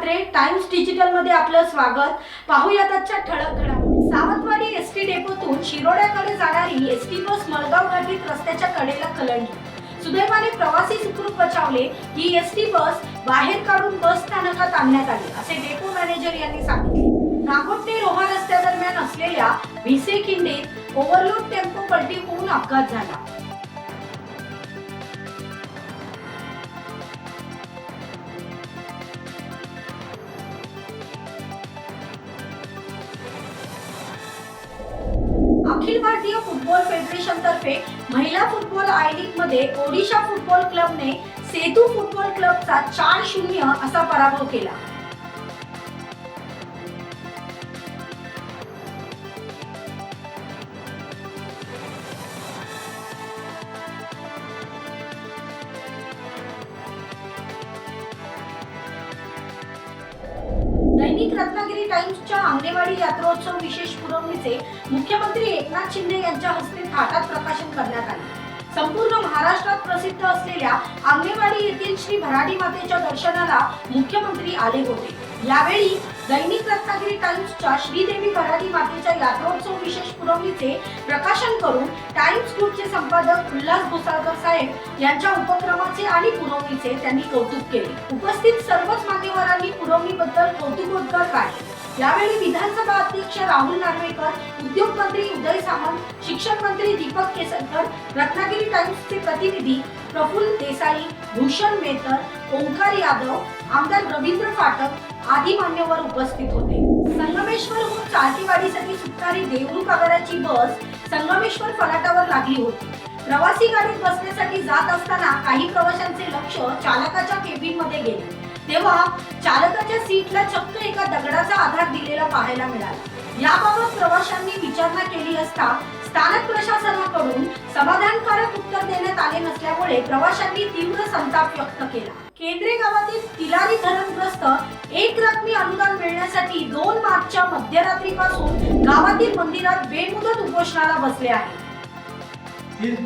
Mhatre times डिजिटलमध्ये आपलं स्वागत. पाहूयात आजच्या ठळक घडामोडी. सावंतवाडी एस टी डेपोतून शिरोड्याकडे जाणारी एस टी बस मळगाव घाटीत रस्त्याच्या कडेला कलंडली सुदैवाने प्रवासी सुखरूप बचावले ही एस टी बस बाहेर काढून बस स्थानकात आणण्यात आली असे डेपो मॅनेजर यांनी सांगितले. नागोट ते रोहा रस्त्यादरम्यान असलेल्या भिसे खिंडीत ओव्हरलोड टेम्पो पलटी होऊन अपघात झाला. अखिल भारतीय फुटबॉल फेडरेशन तर्फे महिला फुटबॉल आय लीगमध्ये ओडिशा फुटबॉल क्लबने सेतू फुटबॉल क्लबचा चार शून्य असा पराभव केला. टाइम्सच्या आंगणेवाडी यात्रोत्सव विशेष पुरवणीचे मुख्यमंत्री एकनाथ शिंदे यांच्या हस्ते थाटात प्रकाशन करण्यात आले. संपूर्ण महाराष्ट्रात प्रसिद्ध असलेल्या आंगणेवाडी येथील श्री भराडी मातेच्या दर्शनाला मुख्यमंत्री आले होते. यावेळी दैनिक रत्नागिरी टाइम्सच्या श्रीदेवी भराडी मातेच्या यात्रोत्सव विशेष पुरवणीचे प्रकाशन करून टाइम्स ग्रुपचे संपादक उल्हास भुसागर साहेब यांच्या उपक्रमाचे आणि पुरवणीचे त्यांनी कौतुक केले. उपस्थित सर्वच मान्यवरांनी पुरवणीबद्दल कौतुकोद्गार काढले यावेळी विधानसभा अध्यक्ष राहुल नार्वेकर उद्योग मंत्री उदय सामंत शिक्षण मंत्री दीपक केसरकर रत्नागिरी टाइम्सचे प्रतिनिधी प्रफुल्ल देसाई भूषण मेहतर ओंकार यादव आमदार रवींद्र फाटक आदी मान्यवर उपस्थित होते. संगमेश्वरहून चाळकेवाडीसाठी सुटणारी देवरुख पगाराची बस संगमेश्वर फलाटावर लागली होती. प्रवासी गाडीत बसण्यासाठी जात असताना काही प्रवाशांचे लक्ष चालकाच्या केबिनमध्ये गेले. तेव्हा चालकाच्या सीटला चक्क एका दगडाचा आधार दिलेला पाहायला मिळाला. याबाबत प्रवाशांनी विचारणा केली असता स्थानक प्रशासनाकडून समाधानकारक उत्तर देण्यात आले नसल्यामुळे प्रवाशांनी तीव्र संताप व्यक्त केला. केंद्रे गावातील तिलारी धरणग्रस्त एक रकमी अनुदान मिळण्यासाठी दोन मार्चच्या मध्यरात्रीपासून गावातील मंदिरात बेमुदत उपोषणाला बसले आहे. तीस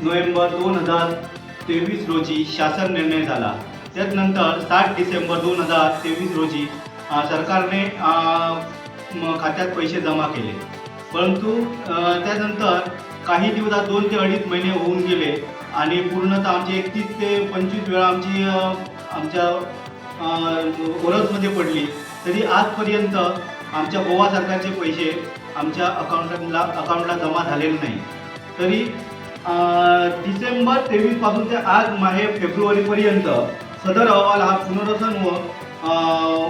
नोव्हेंबर दोन हजार तेवीस रोजी शासन निर्णय झाला. त्यानंतर सात डिसेंबर दोन हजार तेवीस रोजी सरकारने खात्यात पैसे जमा केले. परंतु त्यानंतर काही दिवसात दोन ते अडीच महिने होऊन गेले आणि पूर्णतः आमची एकतीस ते पंचवीस वेळा आमची आमच्या ओरसमध्ये पडली. तरी आजपर्यंत आमच्या गोवा सरकारचे पैसे आमच्या अकाउंटला अकाउंटला जमा झालेले नाही. तरी डिसेंबर तेवीसपासून ते आज माहे फेब्रुवारीपर्यंत सदर अहवाल हा पुनर्वसन व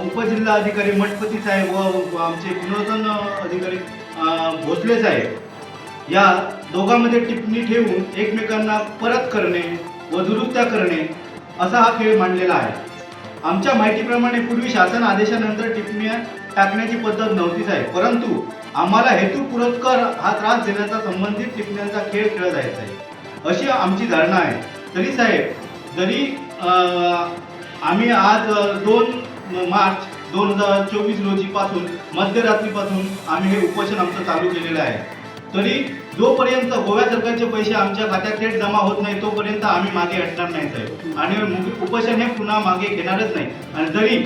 उपजिल्हा अधिकारी मठपती साहेब व आमचे पुनर्वसन अधिकारी भोसले साहेब या दोघांमध्ये टिप्पणी ठेवून एकमेकांना परत करणे व दुरुस्त्या करणे असा हा खेळ मांडलेला आहे. आमच्या माहितीप्रमाणे पूर्वी शासन आदेशानंतर टिप्पण्या टाकण्याची पद्धत नव्हतीच आहे परंतु आम्हाला हेतू पुरस्कर हा त्रास देण्याचा संबंधित टिप्पण्यांचा खेळ खेळत जायचा आहे अशी आमची धारणा आहे. तरी साहेब जरी आम्ही आज दोन मार्च दोन हजार चोवीस रोजीपासून मध्यरात्रीपासून आम्ही हे उपोषण आमचं चालू केलेलं आहे. तरी जोपर्यंत गोव्या सरकारचे पैसे आमच्या खात्यात थेट जमा होत नाही तोपर्यंत आम्ही मागे हटणार नाही साहेब. आणि उपोषण हे पुन्हा मागे घेणारच नाही. आणि जरी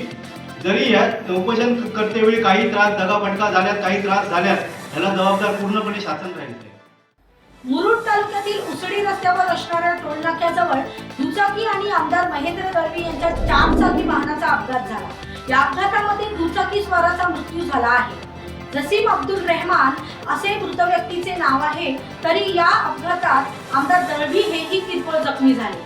जरी या उपोषण करतेवेळी काही त्रास दगाफटका झाल्यात काही त्रास झाल्यात याला जबाबदार पूर्णपणे शासन राहील मुरुड तालुक्यातील उसडी रस्त्यावर असणाऱ्या टोलनाक्याजवळ दुचाकी आणि आमदार महेंद्र दळवी यांच्या चार चाकी वाहनाचा अपघात झाला. या अपघातामध्ये दुचाकी स्वाराचा मृत्यू झाला आहे. जसीम अब्दुल रेहमान असे मृत व्यक्तीचे नाव आहे तरी या अपघातात आमदार दळवी हेही किरकोळ जखमी झाले.